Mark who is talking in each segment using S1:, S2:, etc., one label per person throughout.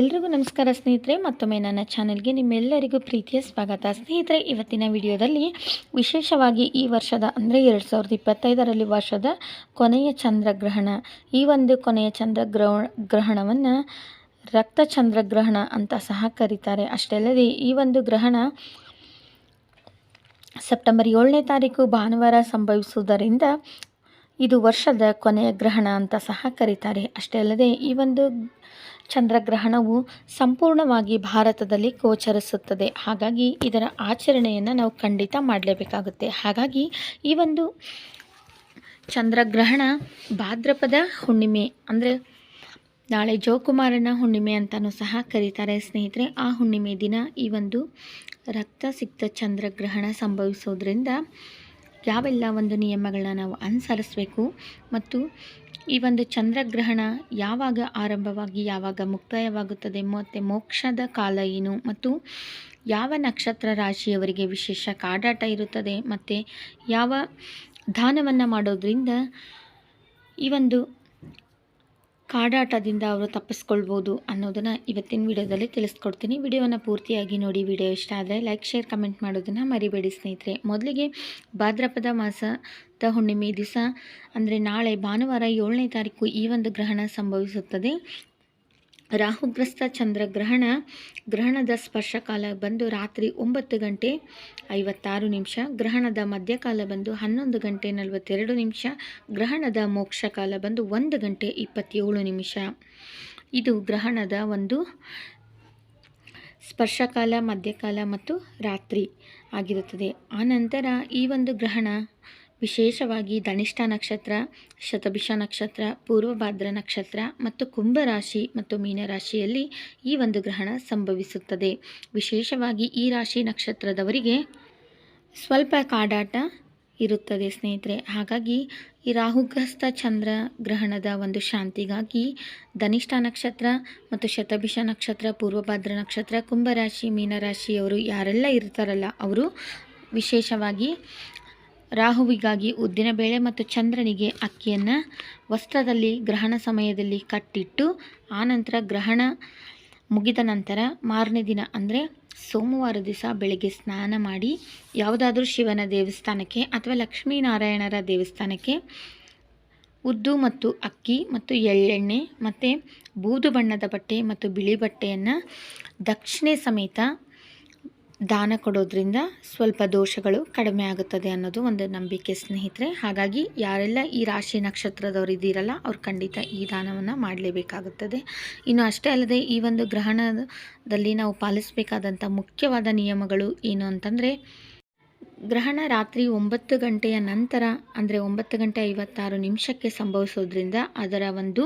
S1: ಎಲ್ರಿಗೂ ನಮಸ್ಕಾರ ಸ್ನೇಹಿತರೆ, ಮತ್ತೊಮ್ಮೆ ನನ್ನ ಚಾನೆಲ್ಗೆ ನಿಮ್ಮೆಲ್ಲರಿಗೂ ಪ್ರೀತಿಯ ಸ್ವಾಗತ. ಸ್ನೇಹಿತರೆ, ಇವತ್ತಿನ ವಿಡಿಯೋದಲ್ಲಿ ವಿಶೇಷವಾಗಿ ಈ ವರ್ಷದ, ಅಂದರೆ ಎರಡು ಸಾವಿರದ ಇಪ್ಪತ್ತೈದರಲ್ಲಿ ವರ್ಷದ ಕೊನೆಯ ಚಂದ್ರಗ್ರಹಣ. ಈ ಒಂದು ಕೊನೆಯ ಚಂದ್ರಗ್ರಹ, ಗ್ರಹಣವನ್ನು ರಕ್ತ ಚಂದ್ರಗ್ರಹಣ ಅಂತ ಸಹ ಕರೀತಾರೆ. ಅಷ್ಟೇ ಅಲ್ಲದೆ ಈ ಒಂದು ಗ್ರಹಣ ಸೆಪ್ಟೆಂಬರ್ ಏಳನೇ ತಾರೀಕು ಭಾನುವಾರ ಸಂಭವಿಸುವುದರಿಂದ ಇದು ವರ್ಷದ ಕೊನೆಯ ಗ್ರಹಣ ಅಂತ ಸಹ ಕರೀತಾರೆ. ಅಷ್ಟೇ ಅಲ್ಲದೆ, ಈ ಒಂದು ಚಂದ್ರಗ್ರಹಣವು ಸಂಪೂರ್ಣವಾಗಿ ಭಾರತದಲ್ಲಿ ಗೋಚರಿಸುತ್ತದೆ. ಹಾಗಾಗಿ ಇದರ ಆಚರಣೆಯನ್ನು ನಾವು ಖಂಡಿತ ಮಾಡಲೇಬೇಕಾಗುತ್ತೆ. ಹಾಗಾಗಿ ಈ ಒಂದು ಚಂದ್ರಗ್ರಹಣ ಭಾದ್ರಪದ ಹುಣ್ಣಿಮೆ ಅಂದರೆ ನಾಳೆ ಜೋಕುಮಾರನ ಹುಣ್ಣಿಮೆ ಅಂತಲೂ ಸಹ ಕರೀತಾರೆ. ಸ್ನೇಹಿತರೆ, ಆ ಹುಣ್ಣಿಮೆ ದಿನ ಈ ಒಂದು ರಕ್ತ ಸಿಕ್ತ ಚಂದ್ರಗ್ರಹಣ ಸಂಭವಿಸೋದ್ರಿಂದ ಯಾವೆಲ್ಲ ಒಂದು ನಿಯಮಗಳನ್ನ ನಾವು ಅನುಸರಿಸಬೇಕು ಮತ್ತು ಈ ಒಂದು ಚಂದ್ರಗ್ರಹಣ ಯಾವಾಗ ಆರಂಭವಾಗಿ ಯಾವಾಗ ಮುಕ್ತಾಯವಾಗುತ್ತದೆ ಮತ್ತು ಮೋಕ್ಷದ ಕಾಲ ಏನು ಮತ್ತು ಯಾವ ನಕ್ಷತ್ರ ರಾಶಿಯವರಿಗೆ ವಿಶೇಷ ಕಾಡಾಟ ಇರುತ್ತದೆ ಮತ್ತು ಯಾವ ದಾನವನ್ನು ಮಾಡೋದ್ರಿಂದ ಈ ಒಂದು ಕಾಡಾಟದಿಂದ ಅವರು ತಪ್ಪಿಸ್ಕೊಳ್ಬೋದು ಅನ್ನೋದನ್ನು ಇವತ್ತಿನ ವಿಡಿಯೋದಲ್ಲಿ ತಿಳಿಸ್ಕೊಡ್ತೀನಿ. ವಿಡಿಯೋವನ್ನು ಪೂರ್ತಿಯಾಗಿ ನೋಡಿ. ವಿಡಿಯೋ ಇಷ್ಟ ಆದರೆ ಲೈಕ್ ಶೇರ್ ಕಮೆಂಟ್ ಮಾಡೋದನ್ನು ಮರಿಬೇಡಿ ಸ್ನೇಹಿತರೆ. ಮೊದಲಿಗೆ ಭಾದ್ರಪದ ಮಾಸದ ಹುಣ್ಣಿಮೆ ದಿವಸ ಅಂದರೆ ನಾಳೆ ಭಾನುವಾರ ಏಳನೇ ತಾರೀಕು ಈ ಒಂದು ಗ್ರಹಣ ಸಂಭವಿಸುತ್ತದೆ. ರಾಹುಗ್ರಸ್ತ ಚಂದ್ರಗ್ರಹಣ ಗ್ರಹಣದ ಸ್ಪರ್ಶಕಾಲ ಬಂದು ರಾತ್ರಿ ಒಂಬತ್ತು ಗಂಟೆ ಐವತ್ತಾರು ನಿಮಿಷ, ಗ್ರಹಣದ ಮಧ್ಯಕಾಲ ಬಂದು ಹನ್ನೊಂದು ಗಂಟೆ ನಲವತ್ತೆರಡು ನಿಮಿಷ, ಗ್ರಹಣದ ಮೋಕ್ಷಕಾಲ ಬಂದು ಒಂದು ಗಂಟೆ ಇಪ್ಪತ್ತೇಳು ನಿಮಿಷ. ಇದು ಗ್ರಹಣದ ಒಂದು ಸ್ಪರ್ಶಕಾಲ, ಮಧ್ಯಕಾಲ ಮತ್ತು ರಾತ್ರಿ ಆಗಿರುತ್ತದೆ. ಆನಂತರ ಈ ಒಂದು ಗ್ರಹಣ ವಿಶೇಷವಾಗಿ ಧನಿಷ್ಠ ನಕ್ಷತ್ರ, ಶತಭಿಷ ನಕ್ಷತ್ರ, ಪೂರ್ವಭಾದ್ರ ನಕ್ಷತ್ರ ಮತ್ತು ಕುಂಭರಾಶಿ ಮತ್ತು ಮೀನರಾಶಿಯಲ್ಲಿ ಈ ಒಂದು ಗ್ರಹಣ ಸಂಭವಿಸುತ್ತದೆ. ವಿಶೇಷವಾಗಿ ಈ ರಾಶಿ ನಕ್ಷತ್ರದವರಿಗೆ ಸ್ವಲ್ಪ ಕಾಡಾಟ ಇರುತ್ತದೆ ಸ್ನೇಹಿತರೆ. ಹಾಗಾಗಿ ಈ ರಾಹುಗ್ರಸ್ತ ಚಂದ್ರ ಗ್ರಹಣದ ಒಂದು ಶಾಂತಿಗಾಗಿ ಧನಿಷ್ಠ ನಕ್ಷತ್ರ ಮತ್ತು ಶತಭಿಷ ನಕ್ಷತ್ರ, ಪೂರ್ವಭಾದ್ರ ನಕ್ಷತ್ರ ಕುಂಭರಾಶಿ ಮೀನರಾಶಿಯವರು ಯಾರೆಲ್ಲ ಇರ್ತಾರಲ್ಲ, ಅವರು ವಿಶೇಷವಾಗಿ ರಾಹುವಿಗಾಗಿ ಉದ್ದಿನಬೇಳೆ ಮತ್ತು ಚಂದ್ರನಿಗೆ ಅಕ್ಕಿಯನ್ನು ವಸ್ತ್ರದಲ್ಲಿ ಗ್ರಹಣ ಸಮಯದಲ್ಲಿ ಕಟ್ಟಿಟ್ಟು, ಆನಂತರ ಗ್ರಹಣ ಮುಗಿದ ನಂತರ ಮಾರನೇ ದಿನ ಅಂದರೆ ಸೋಮವಾರ ದಿವಸ ಬೆಳಗ್ಗೆ ಸ್ನಾನ ಮಾಡಿ ಯಾವುದಾದ್ರೂ ಶಿವನ ದೇವಸ್ಥಾನಕ್ಕೆ ಅಥವಾ ಲಕ್ಷ್ಮೀನಾರಾಯಣರ ದೇವಸ್ಥಾನಕ್ಕೆ ಉದ್ದು ಮತ್ತು ಅಕ್ಕಿ ಮತ್ತು ಎಳ್ಳೆಣ್ಣೆ ಮತ್ತು ಬೂದು ಬಣ್ಣದ ಬಟ್ಟೆ ಮತ್ತು ಬಿಳಿ ಬಟ್ಟೆಯನ್ನು ದಕ್ಷಿಣೆ ಸಮೇತ ದಾನ ಕೊಡೋದ್ರಿಂದ ಸ್ವಲ್ಪ ದೋಷಗಳು ಕಡಿಮೆ ಆಗುತ್ತದೆ ಅನ್ನೋದು ಒಂದು ನಂಬಿಕೆ ಸ್ನೇಹಿತರೆ. ಹಾಗಾಗಿ ಯಾರೆಲ್ಲ ಈ ರಾಶಿ ನಕ್ಷತ್ರದವರು ಇದ್ದೀರಲ್ಲ, ಅವ್ರು ಖಂಡಿತ ಈ ದಾನವನ್ನು ಮಾಡಲೇಬೇಕಾಗುತ್ತದೆ. ಇನ್ನು ಅಷ್ಟೇ ಅಲ್ಲದೆ ಈ ಒಂದು ಗ್ರಹಣದಲ್ಲಿ ನಾವು ಪಾಲಿಸಬೇಕಾದಂಥ ಮುಖ್ಯವಾದ ನಿಯಮಗಳು ಏನು ಅಂತಂದರೆ ಗ್ರಹಣ ರಾತ್ರಿ ಒಂಬತ್ತು ಗಂಟೆಯ ನಂತರ, ಅಂದರೆ ಒಂಬತ್ತು ಗಂಟೆ ಐವತ್ತಾರು ನಿಮಿಷಕ್ಕೆ ಸಂಭವಿಸೋದ್ರಿಂದ ಅದರ ಒಂದು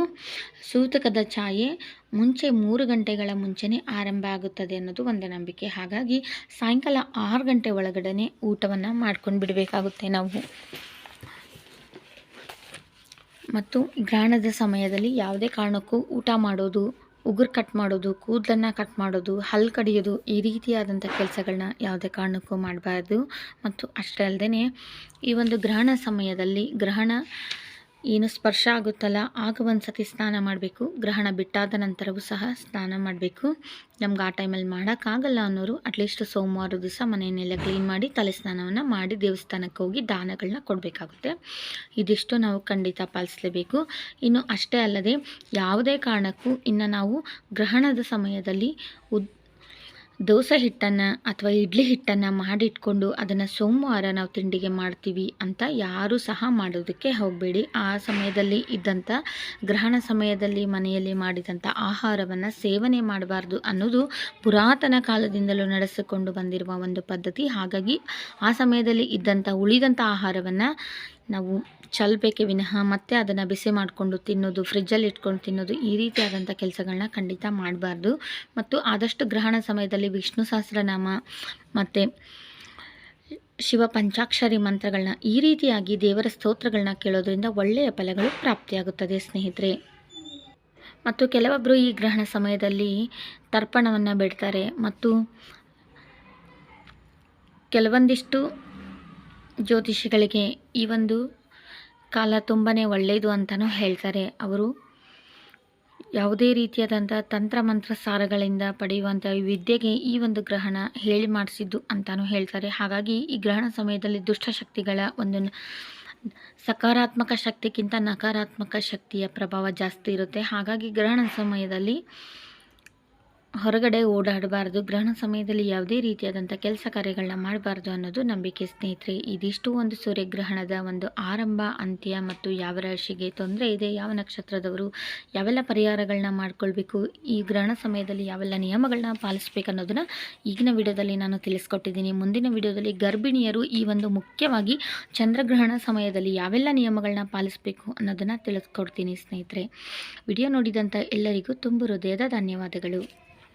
S1: ಸೂತಕದ ಛಾಯೆ ಮುಂಚೆ ಮೂರು ಗಂಟೆಗಳ ಮುಂಚೆನೇ ಆರಂಭ ಆಗುತ್ತದೆ ಅನ್ನೋದು ಒಂದು ನಂಬಿಕೆ ಹಾಗಾಗಿ ಸಾಯಂಕಾಲ ಆರು ಗಂಟೆ ಒಳಗಡೆ ಊಟವನ್ನು ಮಾಡ್ಕೊಂಡು ಬಿಡಬೇಕಾಗುತ್ತೆ ನಾವು. ಮತ್ತು ಗ್ರಹಣದ ಸಮಯದಲ್ಲಿ ಯಾವುದೇ ಕಾರಣಕ್ಕೂ ಊಟ ಮಾಡೋದು ಉಗುರು ಕಟ್ ಮಾಡೋದು, ಕೂದಲನ್ನು ಕಟ್ ಮಾಡೋದು ಹಲ್ಲು ಕಡಿಯೋದು ಈ ರೀತಿಯಾದಂಥ ಕೆಲಸಗಳನ್ನ ಯಾವುದೇ ಕಾರಣಕ್ಕೂ ಮಾಡಬಾರ್ದು. ಮತ್ತು ಅಷ್ಟೇ ಅಲ್ಲದೆ ಈ ಒಂದು ಗ್ರಹಣ ಸಮಯದಲ್ಲಿ ಗ್ರಹಣ ಏನು ಸ್ಪರ್ಶ ಆಗುತ್ತಲ್ಲ, ಆಗ ಒಂದು ಸತಿ ಸ್ನಾನ ಮಾಡಬೇಕು. ಗ್ರಹಣ ಬಿಟ್ಟಾದ ನಂತರವೂ ಸಹ ಸ್ನಾನ ಮಾಡಬೇಕು. ನಮ್ಗೆ ಆ ಟೈಮಲ್ಲಿ ಮಾಡೋಕ್ಕಾಗಲ್ಲ ಅನ್ನೋರು ಅಟ್ಲೀಸ್ಟ್ ಸೋಮವಾರ ದಿವಸ ಮನೆಯನ್ನೆಲ್ಲ ಕ್ಲೀನ್ ಮಾಡಿ ತಲೆ ಸ್ನಾನವನ್ನು ಮಾಡಿ ದೇವಸ್ಥಾನಕ್ಕೆ ಹೋಗಿ ದಾನಗಳನ್ನ ಕೊಡಬೇಕಾಗುತ್ತೆ. ಇದಿಷ್ಟು ನಾವು ಖಂಡಿತ ಪಾಲಿಸಲೇಬೇಕು. ಇನ್ನು ಅಷ್ಟೇ ಅಲ್ಲದೆ ಯಾವುದೇ ಕಾರಣಕ್ಕೂ ಇನ್ನು ನಾವು ಗ್ರಹಣದ ಸಮಯದಲ್ಲಿ ಉದ್ ದೋಸೆ ಹಿಟ್ಟನ್ನು ಅಥವಾ ಇಡ್ಲಿ ಹಿಟ್ಟನ್ನು ಮಾಡಿಟ್ಕೊಂಡು ಅದನ್ನು ಸೋಮವಾರ ನಾವು ತಿಂಡಿಗೆ ಮಾಡ್ತೀವಿ ಅಂತ ಯಾರೂ ಸಹ ಮಾಡೋದಕ್ಕೆ ಹೋಗಬೇಡಿ. ಆ ಸಮಯದಲ್ಲಿ ಇದ್ದಂಥ ಗ್ರಹಣ ಸಮಯದಲ್ಲಿ ಮನೆಯಲ್ಲಿ ಮಾಡಿದಂಥ ಆಹಾರವನ್ನು ಸೇವನೆ ಮಾಡಬಾರ್ದು ಅನ್ನೋದು ಪುರಾತನ ಕಾಲದಿಂದಲೂ ನಡೆಸಿಕೊಂಡು ಬಂದಿರುವ ಒಂದು ಪದ್ಧತಿ. ಹಾಗಾಗಿ ಆ ಸಮಯದಲ್ಲಿ ಇದ್ದಂಥ ಉಳಿದಂಥ ಆಹಾರವನ್ನು ನಾವು ಚಲ್ಬೇಕೆ ವಿನಃ ಮತ್ತೆ ಅದನ್ನು ಬಿಸಿ ಮಾಡಿಕೊಂಡು ತಿನ್ನೋದು, ಫ್ರಿಜ್ಜಲ್ಲಿ ಇಟ್ಕೊಂಡು ತಿನ್ನೋದು ಈ ರೀತಿಯಾದಂಥ ಕೆಲಸಗಳನ್ನ ಖಂಡಿತ ಮಾಡಬಾರ್ದು. ಮತ್ತು ಆದಷ್ಟು ಗ್ರಹಣ ಸಮಯದಲ್ಲಿ ವಿಷ್ಣು ಸಹಸ್ರನಾಮ ಮತ್ತು ಶಿವ ಪಂಚಾಕ್ಷರಿ ಮಂತ್ರಗಳನ್ನ ಈ ರೀತಿಯಾಗಿ ದೇವರ ಸ್ತೋತ್ರಗಳನ್ನ ಕೇಳೋದ್ರಿಂದ ಒಳ್ಳೆಯ ಫಲಗಳು ಪ್ರಾಪ್ತಿಯಾಗುತ್ತದೆ ಸ್ನೇಹಿತರೆ. ಮತ್ತು ಕೆಲವೊಬ್ಬರು ಈ ಗ್ರಹಣ ಸಮಯದಲ್ಲಿ ತರ್ಪಣವನ್ನು ಬಿಡ್ತಾರೆ. ಮತ್ತು ಕೆಲವೊಂದಿಷ್ಟು ಜ್ಯೋತಿಷಿಗಳಿಗೆ ಈ ಒಂದು ಕಾಲ ತುಂಬಾ ಒಳ್ಳೆಯದು ಅಂತಲೂ ಹೇಳ್ತಾರೆ. ಅವರು ಯಾವುದೇ ರೀತಿಯಾದಂಥ ತಂತ್ರ ಮಂತ್ರ ಸಾರಗಳಿಂದ ಪಡೆಯುವಂಥ ವಿದ್ಯೆಗೆ ಈ ಒಂದು ಗ್ರಹಣ ಹೇಳಿ ಮಾಡಿಸಿದ್ದು ಅಂತಲೂ ಹೇಳ್ತಾರೆ. ಹಾಗಾಗಿ ಈ ಗ್ರಹಣ ಸಮಯದಲ್ಲಿ ದುಷ್ಟಶಕ್ತಿಗಳ ಒಂದು ಸಕಾರಾತ್ಮಕ ಶಕ್ತಿಗಿಂತ ನಕಾರಾತ್ಮಕ ಶಕ್ತಿಯ ಪ್ರಭಾವ ಜಾಸ್ತಿ ಇರುತ್ತೆ. ಹಾಗಾಗಿ ಗ್ರಹಣ ಸಮಯದಲ್ಲಿ ಹೊರಗಡೆ ಓಡಾಡಬಾರ್ದು. ಗ್ರಹಣ ಸಮಯದಲ್ಲಿ ಯಾವುದೇ ರೀತಿಯಾದಂಥ ಕೆಲಸ ಕಾರ್ಯಗಳನ್ನ ಮಾಡಬಾರ್ದು ಅನ್ನೋದು ನಂಬಿಕೆ ಸ್ನೇಹಿತರೆ. ಇದಿಷ್ಟು ಒಂದು ಸೂರ್ಯಗ್ರಹಣದ ಒಂದು ಆರಂಭ, ಅಂತ್ಯ ಮತ್ತು ಯಾವ ರಾಶಿಗೆ ತೊಂದರೆ ಇದೆ, ಯಾವ ನಕ್ಷತ್ರದವರು ಯಾವೆಲ್ಲ ಪರಿಹಾರಗಳನ್ನ ಮಾಡ್ಕೊಳ್ಬೇಕು, ಈ ಗ್ರಹಣ ಸಮಯದಲ್ಲಿ ಯಾವೆಲ್ಲ ನಿಯಮಗಳನ್ನ ಪಾಲಿಸ್ಬೇಕು ಅನ್ನೋದನ್ನು ಈಗಿನ ವಿಡಿಯೋದಲ್ಲಿ ನಾನು ತಿಳಿಸ್ಕೊಟ್ಟಿದ್ದೀನಿ. ಮುಂದಿನ ವಿಡಿಯೋದಲ್ಲಿ ಗರ್ಭಿಣಿಯರು ಈ ಒಂದು ಮುಖ್ಯವಾಗಿ ಚಂದ್ರಗ್ರಹಣ ಸಮಯದಲ್ಲಿ ಯಾವೆಲ್ಲ ನಿಯಮಗಳನ್ನ ಪಾಲಿಸಬೇಕು ಅನ್ನೋದನ್ನು ತಿಳಿಸ್ಕೊಡ್ತೀನಿ ಸ್ನೇಹಿತರೆ. ವಿಡಿಯೋ ನೋಡಿದಂಥ ಎಲ್ಲರಿಗೂ ತುಂಬ ಹೃದಯದ ಧನ್ಯವಾದಗಳು.